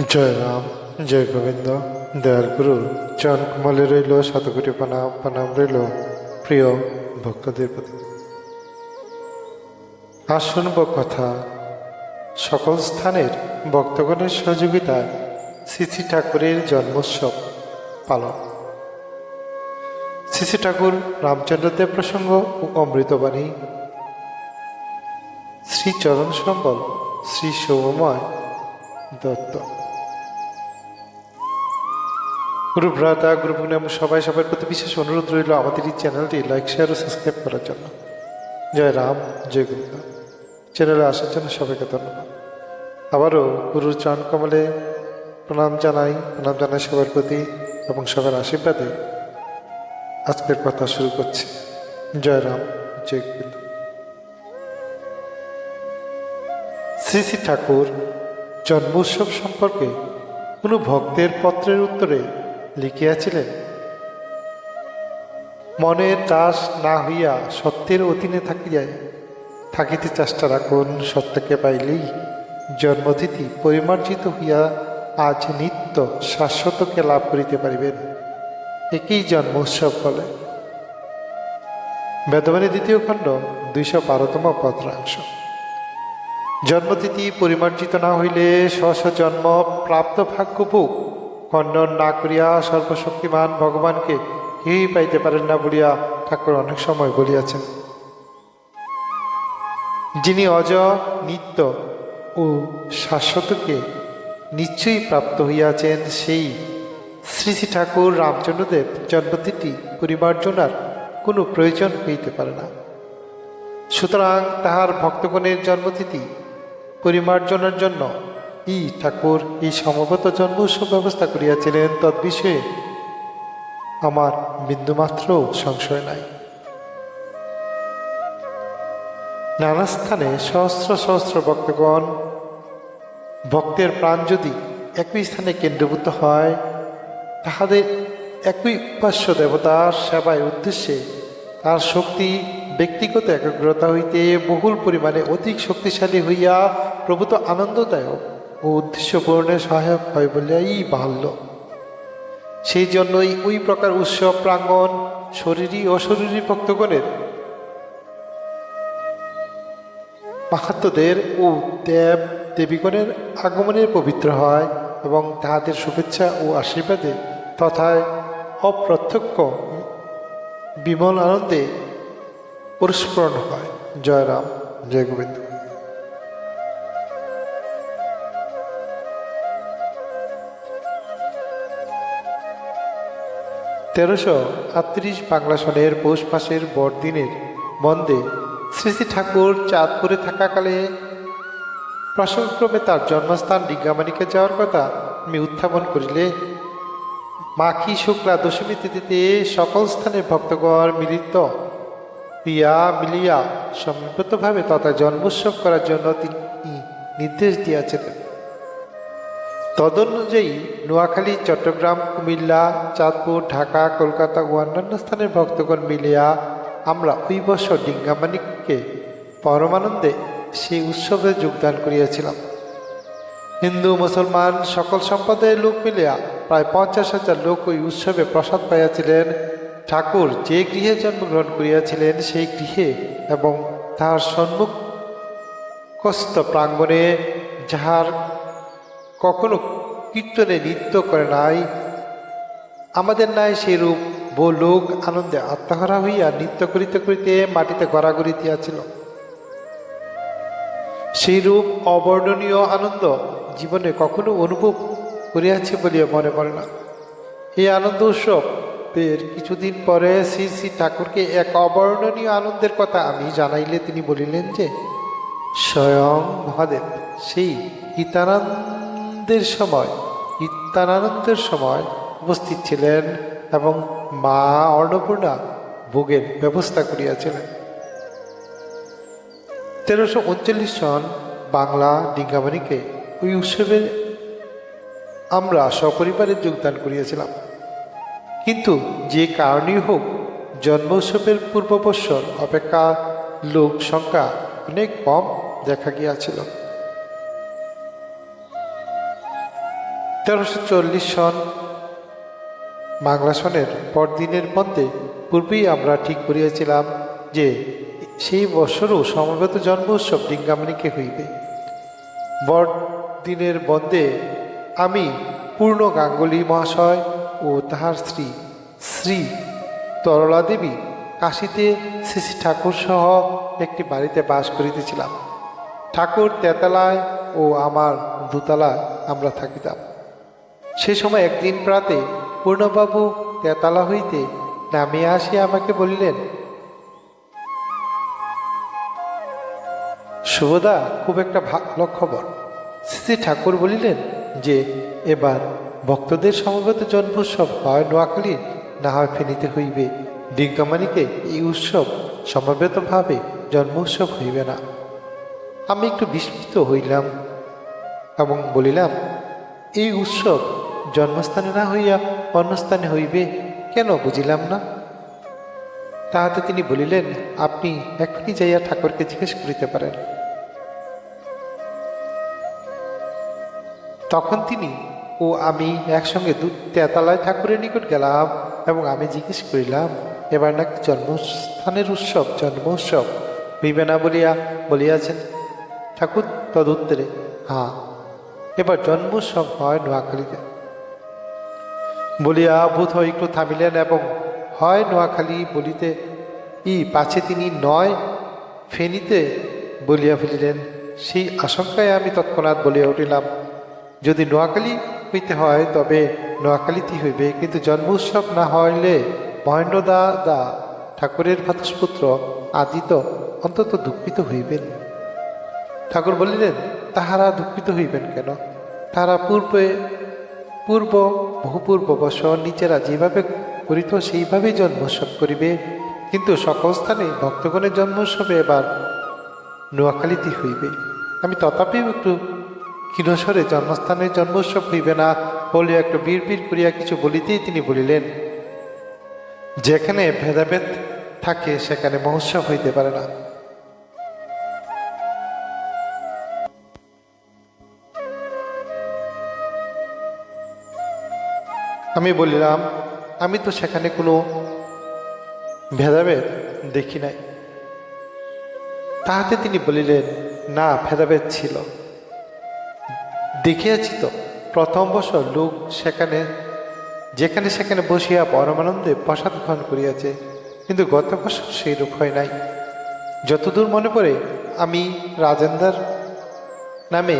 জয় রাম, জয় গোবিন্দ, দয়াল গুরু, চরণ কমলে রইল, শতকোটি প্রণাম প্রণাম রইল, প্রিয় ভক্তদের প্রতি। আর শুনব কথা সকল স্থানের ভক্তগণের সহযোগিতায় শ্রী ঠাকুরের জন্মোৎসব পালন। শ্রী ঠাকুর রামচন্দ্রদেব প্রসঙ্গ ও অমৃতবাণী। শ্রী চরণ সম্বল, শ্রী সৌময় দত্ত। গুরু ভ্রাতা গুরু ভগ্নী এবং সবাই, সবার প্রতি বিশেষ অনুরোধ রইল আমাদের এই চ্যানেলটি লাইক শেয়ার ও সাবস্ক্রাইব করার জন্য। জয় রাম, জয় গুরুদা চ্যানেলে আসার জন্য সবাইকে ধন্যবাদ। আবারও গুরুর চরণ কমলে প্রণাম জানাই প্রণাম জানাই সবার প্রতি এবং সবার আশীর্বাদে আজকের কথা শুরু করছি। জয় রাম, জয় গুরুদা শ্রী শ্রী ঠাকুর, জন্মোৎসব সম্পর্কে কোনো ভক্তের পত্রের উত্তরে লিখিয়াছিলেন মনের দাস না হইয়া সত্যের অধীনে থাকিয়া থাকিতে চেষ্টা রাখুন সত্যকে পাইলেই জন্মতিথি পরিমার্জিত হইয়া আজ নিত্য শাশ্বতকে লাভ করিতে পারিবেন। একই জন্ম উৎসব বলে। বেদবাণী দ্বিতীয় খণ্ড, দুইশো বারোতম পত্রাংশ। জন্মতিথি পরিমার্জিত না হইলে স্ব জন্ম প্রাপ্ত ভাগ্যভোগ খণ্ডন না করিয়া সর্বশক্তিমান ভগবানকে কেউই পাইতে পারেন না বলিয়া ঠাকুর অনেক সময় বলিয়াছেন। যিনি অজ নিত্য ও শাশ্বতকে নিশ্চয়ই প্রাপ্ত হইয়াছেন, সেই শ্রী শ্রী ঠাকুর রামচন্দ্রদেব জন্মতিথি পরিমার্জনার কোনো প্রয়োজন হইতে পারে না। সুতরাং তাহার ভক্তগণের জন্মতিথি পরিমার্জনের জন্য ই ঠাকুর এই সমবেত জন্ম উৎসব ব্যবস্থা করিয়াছিলেন, তদ্বিষয়ে আমার বিন্দুমাত্র সংশয় নাই। নানা স্থানে সহস্র সহস্র ভক্তগণ, ভক্তের প্রাণ যদি একই স্থানে কেন্দ্রভূত হয়, তাহাদের একই উপাস্য দেবতার সেবায় উদ্দেশ্যে তার শক্তি, ব্যক্তিগত একাগ্রতা হইতে বহুল পরিমাণে অধিক শক্তিশালী হইয়া প্রভূত আনন্দদায়ক ও উদ্দেশ্য পূরণে সহায়ক হয় বলিয়াই বাহল্য। সেই জন্যই ওই প্রকার উৎসব, প্রাঙ্গণ, শরীরী অশরীরী ভক্তগণের মাহাত্মদের ও দেব দেবীগণের আগমনের পবিত্র হয় এবং তাহাদের শুভেচ্ছা ও আশীর্বাদে তথায় অপ্রত্যক্ষ বিমল আনন্দে পরস্ফুরণ হয়। জয়রাম, জয় গোবিন্দ। তেরোশো আটত্রিশ বাংলা সনের পৌষ মাসের বড়দিনের মন্দে শ্রী শ্রী ঠাকুর চাঁদপুরে থাকাকালে প্রসঙ্গক্রমে তার জন্মস্থান ডিঙ্গামানিকে যাওয়ার কথা আমি উত্থাপন করিলে মাখি শুক্লা দশমী তিথিতে সকল স্থানে ভক্তগণ মিলিত হইয়া মিলিয়া সম্মিলিতভাবে তথা জন্মোৎসব করার জন্য তিনি নির্দেশ দিয়াছিলেন। তদনুযায়ী নোয়াখালী, চট্টগ্রাম, কুমিল্লা, চাঁদপুর, ঢাকা, কলকাতা ও অন্যান্য স্থানের ভক্তগণ মিলিয়া আমরা ওই বছর ডিঙ্গামানিককে পরমানন্দে সেই উৎসবে যোগদান করিয়াছিলাম। হিন্দু, মুসলমান সকল সম্প্রদায়ের লোক মিলিয়া প্রায় পঞ্চাশ হাজার লোক ওই উৎসবে প্রসাদ পাইয়াছিলেন। ঠাকুর যে গৃহে জন্মগ্রহণ করিয়াছিলেন সেই গৃহে এবং তাহার সম্মুখস্থ প্রাঙ্গণে যাহার কখনো কীর্তনে নৃত্য করে নাই। আমাদের নাই সেরূপ বহু লোক আনন্দে আত্মহারা হইয়া নৃত্য করিতে করিতে মাটিতে গড়াগড়ি দিয়াছিল। সেইরূপ অবর্ণনীয় আনন্দ জীবনে কখনো অনুভব করিয়াছি বলিয়া মনে পড়ে না। এই আনন্দ উৎসব এর কিছুদিন পরে শ্রী শ্রী ঠাকুরকে এক অবর্ণনীয় আনন্দের কথা আমি জানাইলে তিনি বলিলেন যে, স্বয়ং মহাদেব, সেই গীতানন্দের সময় গীতানন্দের সময় উপস্থিত ছিলেন এবং মা অন্নপূর্ণা ভোগের ব্যবস্থা করিয়াছিলেন। তেরোশো উনচল্লিশ সন বাংলা ডিঙ্গামানিকে ওই উৎসবে আমরা সপরিবারে যোগদান করিয়াছিলাম। কিন্তু যে কারণেই হোক জন্ম উৎসবের পূর্ব অপেক্ষা লোক সংখ্যা অনেক কম দেখা গিয়াছিল। তেরোশো চল্লিশ সন বাংলা সনের পরদিনের মধ্যে পূর্বেই আমরা ঠিক করিয়াছিলাম যে সেই বৎসরও সমবেত জন্ম উৎসব ডিঙ্গামণিকে হইবে। বড়দিনের বন্দে আমি পূর্ণ গাঙ্গুলি মহাশয় ও তাহার স্ত্রী শ্রী তরলা দেবী কাশীতে শ্রী ঠাকুর সহ একটি বাড়িতে বাস করিতেছিলাম। ঠাকুর তেতালায় ও আমার দুতলায় আমরা থাকিতাম। সে সময় একদিন প্রাতে পূর্ণবাবু তেতালা হইতে নামিয়া আসিয়া আমাকে বলিলেন শুভদা খুব একটা ভালো খবর। শ্রী ঠাকুর বলিলেন, যে এবার ভক্তদের সমবেত জন্মোৎসব হয় নোয়াখালী না হয় ফেনীতে হইবে। ডিঙ্কামানিকে এই উৎসব সমবেতভাবে জন্মোৎসব হইবে না। আমি একটু বিস্মিত হইলাম এবং বলিলাম, এই উৎসব জন্মস্থানে না হইয়া অন্যস্থানে হইবে, কেন বুঝিলাম না? তাহাতে তিনি বলিলেন, আপনি এখনই যাইয়া ঠাকুরকে জিজ্ঞেস করিতে পারেন। তখন তিনি, ও আমি একসঙ্গে দু, তেতালায় ঠাকুরের নিকট গেলাম এবং আমি জিজ্ঞেস করিলাম, এবার নাকি জন্মস্থানের উৎসব জন্ম উৎসব হইবে না বলিয়া বলিয়াছেন? ঠাকুর, তদুত্তরে হ্যাঁ এবার জন্ম উৎসব হয় নোয়াখালীতে। বলিয়া বোধ হয় একটু থামিলেন এবং হয় নোয়াখালী বলিতে, ই পাছে তিনি নয়? ফেনীতে বলিয়া ফেলিলেন, সেই আশঙ্কায় আমি তৎক্ষণাৎ বলিয়া উঠিলাম, যদি নোয়াখালী হইতে হয় তবে নোয়াখালীতেই হইবে, কিন্তু জন্ম উৎসব না হইলে মহেন্দ্র দা দা ঠাকুরের ভাতসপুত্র আদিত অন্তত দুঃখিত হইবেন। ঠাকুর বলিলেন, তাহারা দুঃখিত হইবেন কেন? তাহারা পূর্বে পূর্ব, বহুপূর্ব বছর নিজেরা যেভাবে করিত সেইভাবেই জন্মোৎসব করিবে। কিন্তু সকল স্থানে ভক্তগণের জন্মোৎসবে এবার নোয়াখালীতে হইবে। আমি তথাপিও একটু কিনস্বরে জন্মস্থানের জন্মোৎসব হইবে না বলিয়া একটু বীর করিয়া কিছু বলিতেই তিনি বলিলেন, যেখানে ভেদাভেদ থাকে, সেখানে মহোৎসব হইতে পারে না। আমি বলিলাম, আমি তো সেখানে কোনো ভেদাভেদ দেখি নাই। তাহাতে তিনি বলিলেন, না, ভেদাভেদ ছিল। দেখিয়াছি তো, প্রথম বছর লোক সেখানে, যেখানে সেখানে বসিয়া পরমানন্দে প্রসাদ গ্রহণ করিয়াছে, কিন্তু গত বছর সেই রূপ হয় নাই। যতদূর মনে পড়ে, আমি রাজেন্দার নামে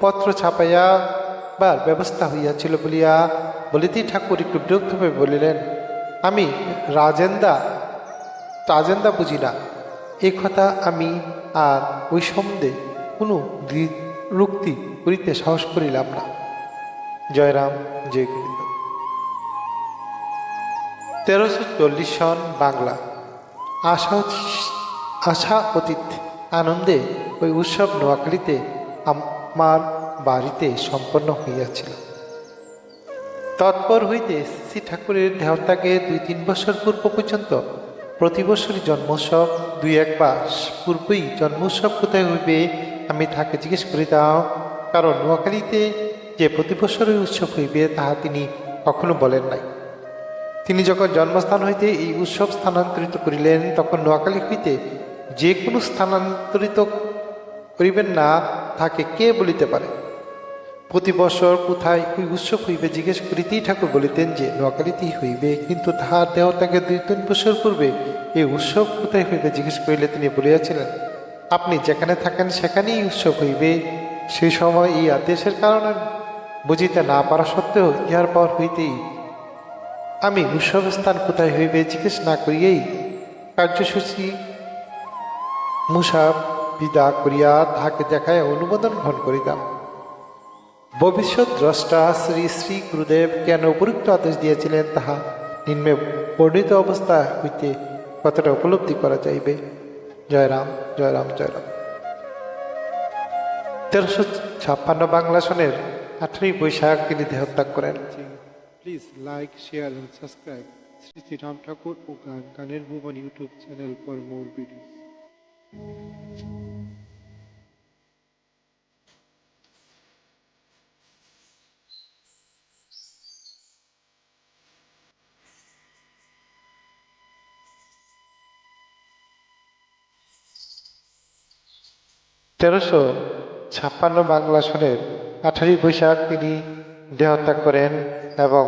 পত্র ছাপাইয়া বার ব্যবস্থা হইয়াছিল বলিয়া বলিতেই ঠাকুর একটু বিরক্ত বিরক্তভাবে বলিলেন, আমি রাজেন্দা রাজেন্দা বুঝি না। এই কথা আমি আর ওই সম্বন্ধে কোনো রুক্তি করিতে সাহস করিলাম না। জয়রাম জয় গোবিন্দ তেরোশো চল্লিশ সন বাংলা। আশা আশা অতীত আনন্দে ওই উৎসব নোয়াখালীতে আমার বাড়িতে সম্পন্ন হইয়াছিল। তৎপর হইতে শ্রী ঠাকুরের দেহত্যাগে দুই তিন বছর পূর্ব পর্যন্ত প্রতি বছরই জন্মোৎসব, দুই এক মাস পূর্বেই জন্মোৎসব কোথায় হইবে আমি তাকে জিজ্ঞেস করিতাম। কারণ নোয়াখালীতে যে প্রতি বছরই উৎসব হইবে তাহা তিনি কখনো বলেন নাই। তিনি যখন জন্মস্থান হইতে এই উৎসব স্থানান্তরিত করিলেন, তখন নোয়াখালী হইতে যে কোনো স্থানান্তরিত করিবেন না তাকে কে বলিতে পারে? প্রতি বছর কোথায় ওই উৎসব হইবে জিজ্ঞেস করিতেই ঠাকুর বলিতেন যে নোয়াখালীতেই হইবে, কিন্তু তাহার দেহ তাকে দুই তিন বছর পূর্বে এই উৎসব কোথায় হইবে জিজ্ঞেস করিলে তিনি বলিয়াছিলেন, আপনি যেখানে থাকেন সেখানেই উৎসব হইবে সেই সময় এই আদেশের কারণে বুঝিতে না পারা সত্ত্বেও ইহার পর হইতেই আমি উৎসব স্থান কোথায় হইবে জিজ্ঞেস না করিয়েই কার্যসূচি মুসা বিদা করিয়া তাহাকে দেখায় অনুমোদন গ্রহণ করিতাম ভবিষ্যৎ দ্রষ্টা শ্রী শ্রী গুরুদেব কেন উপযুক্ত আদেশ দিয়েছিলেন তাহা নিম্নে বর্ণিত অবস্থা হইতে কতটা উপলব্ধি করা যাইবে। জয়রাম জয়রাম জয় রাম জয় রাম। তেরোশো ছাপ্পান্ন বাংলা সনের আঠারোই বৈশাখ তিনি দেহত্যাগ করেন। Please like share and subscribe Shri Shri Ram Thakur ও গান, গানের ভুবন YouTube channel for more video তেরোশো ছাপ্পান্ন বাংলা সনের আঠারোই বৈশাখ তিনি দেহত্যাগ করেন এবং